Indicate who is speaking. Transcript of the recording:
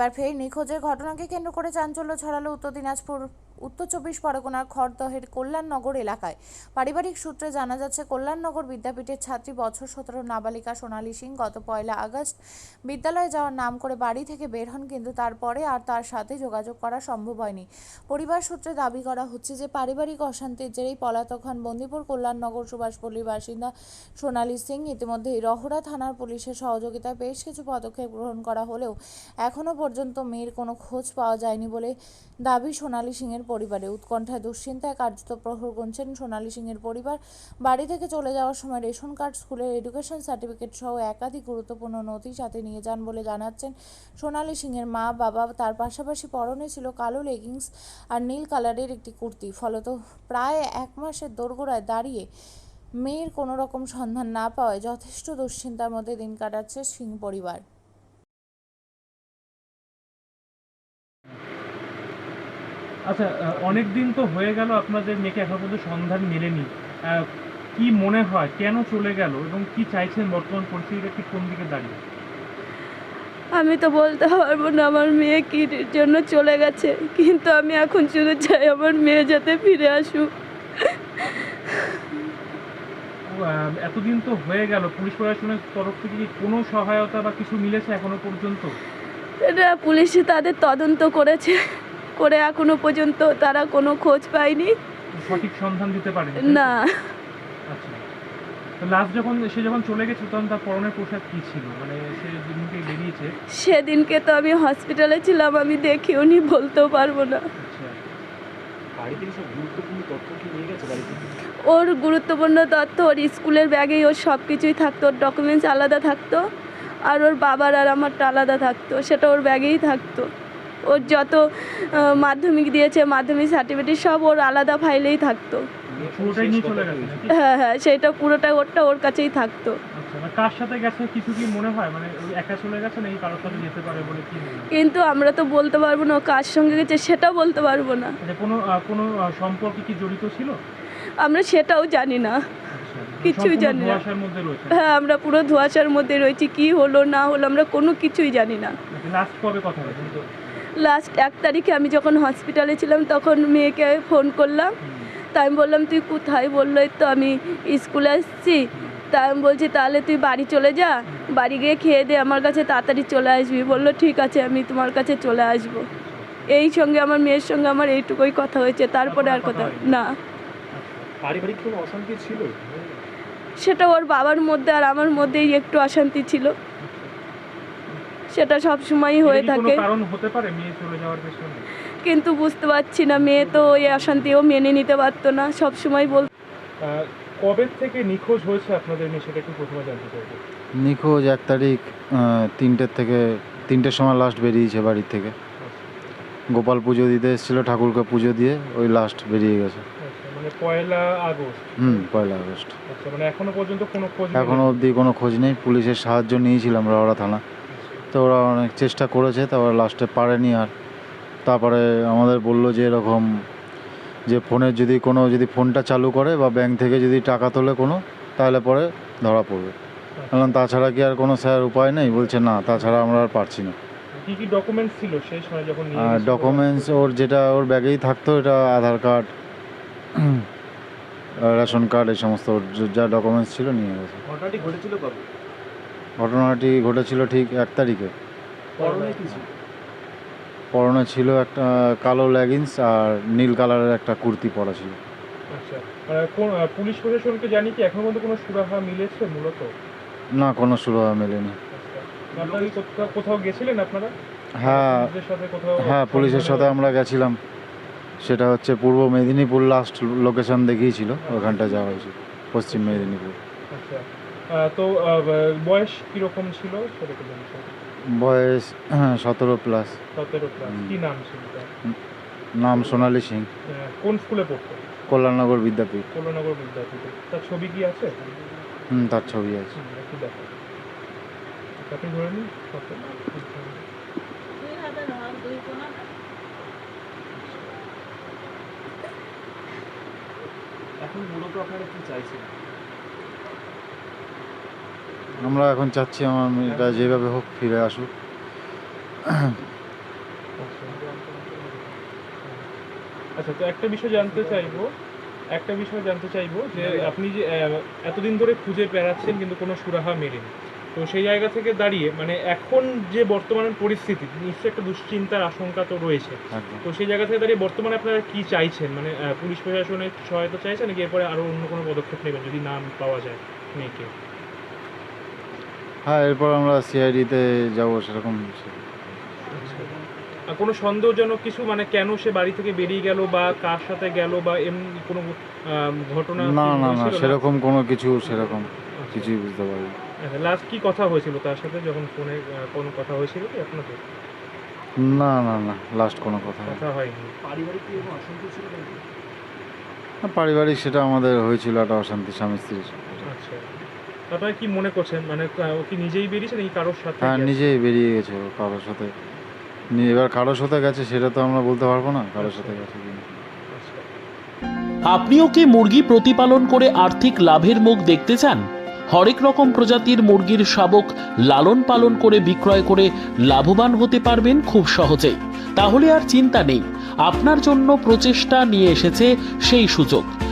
Speaker 1: এবার ফের নিখোঁজের ঘটনাকে কেন্দ্র করে চাঞ্চল্য ছড়ালো উত্তর দিনাজপুর। উত্তর চব্বিশ পরগনার খড়দহের কল্যাণনগর এলাকায়। পারিবারিক সূত্রে জানা যাচ্ছে, কল্যাণনগর বিদ্যাপীঠের ছাত্রী বছর সতেরো নাবালিকা সোনালী সিং গত পয়লা আগস্ট বিদ্যালয়ে যাওয়ার নাম করে বাড়ি থেকে বের হন, কিন্তু তারপরে আর তার সাথে যোগাযোগ করা সম্ভব হয়নি। পরিবার সূত্রে দাবি করা হচ্ছে যে, পারিবারিক অশান্তির জেরেই পলাতক হন বন্দিপুর কল্যাণনগর সুভাষপল্লীর বাসিন্দা সোনালী সিং। ইতিমধ্যেই রহরা থানার পুলিশের সহযোগিতায় বেশ কিছু পদক্ষেপ গ্রহণ করা হলেও এখনও পর্যন্ত মেয়ের কোনো খোঁজ পাওয়া যায়নি বলে দাবি সোনালী সিংয়ের পরিবারে উৎকণ্ঠায় দুশ্চিন্তায় কার্যত প্রহর গুনছেন সোনালী সিংয়ের পরিবার। বাড়ি থেকে চলে যাওয়ার সময় রেশন কার্ড, স্কুলের এডুকেশন সার্টিফিকেট সহ একাধিক গুরুত্বপূর্ণ নথি সাথে নিয়ে যান বলে জানাচ্ছেন সোনালী সিংয়ের মা, বাবা। তার পাশাপাশি পরনে ছিল কালো লেগিংস আর নীল কালারের একটি কুর্তি। ফলত প্রায় এক মাসের দোরগোড়ায় দাঁড়িয়ে মেয়ের কোনো রকম সন্ধান না পাওয়ায় যথেষ্ট দুশ্চিন্তার মধ্যে দিন কাটাচ্ছে সিং পরিবার।
Speaker 2: আচ্ছা অনেক দিন তো হয়ে গেল আপনাদের মেয়েকে এখনও পর্যন্ত সন্ধান মেলেনি। কি মনে হয় কেন চলে গেল এবং কি চাইছেন বর্তমান পরিস্থিতিটা ঠিক কোন দিকে দাঁড়িয়ে?
Speaker 3: আমি তো বলতে পারব না আমার মেয়ে কি জন্য চলে গেছে কিন্তু আমি এখন শুধু চাই আমার মেয়ে যাতে ফিরে আসুক।
Speaker 2: এতদিন তো হয়ে গেল পুলিশ প্রশাসনের তরফ থেকে কি কোনো সহায়তা বা কিছু মিলেছে এখনও পর্যন্ত?
Speaker 3: এটা পুলিশে তাদের তদন্ত করেছে। করে এখনও পর্যন্ত তারা কোনো খোঁজ পায়নি।
Speaker 2: সঠিক সন্ধান দিতে পারেন
Speaker 3: না।
Speaker 2: আচ্ছা। লাস্ট যখন সে যখন চলে গেছে তখন তার পরনের পোশাক কি ছিল? মানে সে যেদিনকে বেরিয়েছে?
Speaker 3: সেদিনকে তো আমি হসপিটালে ছিলাম আমি দেখিও নি বলতেও পারব না।
Speaker 2: আচ্ছা।
Speaker 3: ওর গুরুত্বপূর্ণ তথ্য ওর স্কুলের ব্যাগেই ওর সব কিছুই থাকতো ওর ডকুমেন্টস আলাদা থাকতো আর ওর বাবার আর আমারটা আলাদা থাকতো সেটা ওর ব্যাগেই থাকতো। ওর যত মাধ্যমিক দিয়েছে মাধ্যমিক সার্টিফিকেট সব ওর আলাদা ফাইলেই থাকতো। হ্যাঁ হ্যাঁ সেটা পুরোটা ওরটা ওর কাছেই থাকতো।
Speaker 2: আচ্ছা মানে কার সাথে গেছে কিছু কি মনে হয়? মানে একা চলে গেছে নাকি কারোর সাথে যেতে পারে বলে কি
Speaker 3: কিন্তু আমরা তো বলতে পারব না কার সঙ্গে গেছে সেটাও বলতে পারব না।
Speaker 2: আচ্ছা কোনো কোনো সম্পর্কে কি জড়িত ছিল?
Speaker 3: আমরা সেটাও জানি না।
Speaker 2: আচ্ছা
Speaker 3: কিছুই জানি না। হ্যাঁ আমরা পুরো ধোঁয়াশার মধ্যে রয়েছি কি হলো না হলো আমরা কোনো কিছুই জানি না।
Speaker 2: লাস্ট কবে কথা
Speaker 3: লাস্ট এক তারিখে আমি যখন হসপিটালে ছিলাম তখন মেয়েকে ফোন করলাম। তা আমি বললাম তুই কোথায়? বলল "এই তো আমি স্কুলে এসেছি তা আমি বলছি তাহলে তুই বাড়ি চলে যা। বাড়ি গিয়ে খেয়ে দে আমার কাছে তাড়াতাড়ি চলে আসবি। বলল ঠিক আছে আমি তোমার কাছে চলে আসব। এই সঙ্গে আমার মেয়ের সঙ্গে আমার এইটুকুই কথা হয়েছে। তারপরে আর কথা না।
Speaker 4: পারিবারিক কোনো অশান্তি ছিল?
Speaker 3: সেটা ওর বাবার মধ্যে আর আমার মধ্যেই একটু অশান্তি ছিল। সেটা সব সময়ই হয়ে থাকে।
Speaker 2: কারণ হতে পারে মেয়ে চলে যাওয়ার পেছনে?
Speaker 3: কিন্তু বুঝতে পারছি না মেয়ে তো ওই অশান্তিও মেনে নিতে পারতো না সব সময় বল
Speaker 2: কবে থেকে নিখোঁজ হয়েছে আপনাদের মেয়ে সেটা একটু প্রথমে জানতে চাইব।
Speaker 5: নিখোঁজ এক তারিখ তিনটের থেকে তিনটের সময় লাস্ট বেরিয়েছে বাড়ির থেকে। গোপাল পুজো দিতে এসেছিল ঠাকুরকে পুজো দিয়ে ওই লাস্ট বেরিয়ে গেছে।
Speaker 2: আচ্ছা মানে পয়লা আগস্ট।
Speaker 5: হুম পয়লা আগস্ট।
Speaker 2: আচ্ছা মানে এখনও পর্যন্ত কোনো খোঁজ
Speaker 5: এখনও অবধি কোনো খোঁজ নেই পুলিশের সাহায্য নিয়েছিলাম রাওড়া থানা। তো ওরা অনেক চেষ্টা করেছে তারপরে লাস্টে পারেনি আর। তারপরে আমাদের বলল যে এরকম যে ফোনের যদি কোনো যদি ফোনটা চালু করে বা ব্যাংক থেকে যদি টাকা তোলে কোনো তাহলে পরে ধরা পড়বে। বললাম তাছাড়া কি আর কোনো স্যার উপায় নেই? বলছে না তাছাড়া আমরা আর পারছি না।
Speaker 2: কি কি ডকুমেন্টস ছিল সেই সময় যখন
Speaker 5: আর ডকুমেন্টস ওর যেটা ওর ব্যাগেই থাকতো এটা আধার কার্ড রেশন কার্ড এই সমস্ত ওর যা ডকুমেন্টস ছিল নিয়ে গেছে।
Speaker 4: ঘটনাটি ঘটেছিল কবে?
Speaker 5: ঘটনাটি ঘটেছিল ঠিক এক তারিখে।
Speaker 4: পরনে ছিল?
Speaker 5: একটা কালো লেগিংস আর নীল কালারের একটা কুর্তি পরা ছিল।
Speaker 2: আচ্ছা পুলিশ প্রশাসনকে জানি কি এখনও পর্যন্ত কোনো সুরাহা মিলেছে মূলত?
Speaker 5: না কোনো সুরাহা মেলেনি।
Speaker 2: আচ্ছা কোথাও গেছিলেন আপনারা?
Speaker 5: হ্যাঁ হ্যাঁ পুলিশের সাথে আমরা গেছিলাম। সেটা হচ্ছে পূর্ব মেদিনীপুর লাস্ট লোকেশন দেখিয়েছিল ওখানটা যাওয়া হয়েছিল পশ্চিম মেদিনীপুর।
Speaker 2: আচ্ছা তো বয়স কীরকম ছিল সেটা একটু জানতে চাই।
Speaker 5: বয়স সতেরো প্লাস
Speaker 2: সতেরো প্লাস। কি নাম ছিল
Speaker 5: নাম সোনালী সিং।
Speaker 2: কোন স্কুলে পড়তো?
Speaker 5: কল্যাণনগর বিদ্যাপীঠ।
Speaker 2: কল্যাণনগর বিদ্যাপীঠ। তার ছবি কি আছে?
Speaker 5: হুম তার ছবি আছে।
Speaker 2: একটু দেখো। আপনি ধরে নিন কত?
Speaker 4: এখন মূলত আপনারা কি চাইছেন?
Speaker 5: আমরা এখন চাচ্ছি আমার মেয়েটা যেভাবে হোক ফিরে আসুক।
Speaker 2: আচ্ছা তো একটা বিষয় জানতে চাইব একটা বিষয় জানতে চাইব যে আপনি যে এতদিন ধরে খুঁজে পেরাচ্ছেন কিন্তু কোনো সুরাহা মেলেনি। তো সেই জায়গা থেকে দাঁড়িয়ে মানে এখন যে বর্তমানের পরিস্থিতি নিশ্চয়ই একটা দুশ্চিন্তার আশঙ্কা তো রয়েছে। তো সেই জায়গা থেকে দাঁড়িয়ে বর্তমানে আপনারা কি চাইছেন? মানে পুলিশ প্রশাসনের সহায়তা চাইছেন নাকি এরপরে আরও অন্য কোনো পদক্ষেপ নেবেন যদি নাম পাওয়া যায় মেয়েকে?
Speaker 5: হ্যাঁ এরপর আমরা সিআইডিতে যাব সেরকম
Speaker 2: আর কোনো সন্দেহজনক কিছু? মানে কেন সে বাড়ি থেকে বেরিয়ে গেল বা কার সাথে গেল বা এমনি কোনো ঘটনা
Speaker 5: না না না সেরকম কোনো কিছু সেরকম কিছুই বুঝতে পারি
Speaker 2: লাস্ট কি কথা হয়েছিল তার সাথে? যখন ফোনে কোনো কথা হয়েছিল কি আপনাদের?
Speaker 5: না না না লাস্ট কোনো কথা।
Speaker 2: কথা হয়নি।
Speaker 4: পারিবারিক কি কোনো অশান্তি ছিল
Speaker 5: না, পারিবারিক সেটা আমাদের হয়েছিল একটা অশান্তি স্বামী স্ত্রীর
Speaker 2: আচ্ছা। আপনারা কি মনে করছেন মানে ও কি নিজেই বেরিয়েছে নাকি কারোর সাথে
Speaker 5: হ্যাঁ নিজেই বেরিয়ে গেছে ও কারোর সাথে। এবার কারোর সাথে গেছে সেটা তো আমরা বলতে পারব না কারোর সাথে গেছে কিনা।
Speaker 6: আপনিও কি মুরগি প্রতিপালন করে আর্থিক লাভের মুখ দেখতে চান? হরেক রকম প্রজাতির মুরগির শাবক লালন পালন করে বিক্রয় করে লাভবান হতে পারবেন খুব সহজেই। তাহলে আর চিন্তা নেই আপনার জন্য প্রচেষ্টা নিয়ে এসেছে সেই সুযোগ।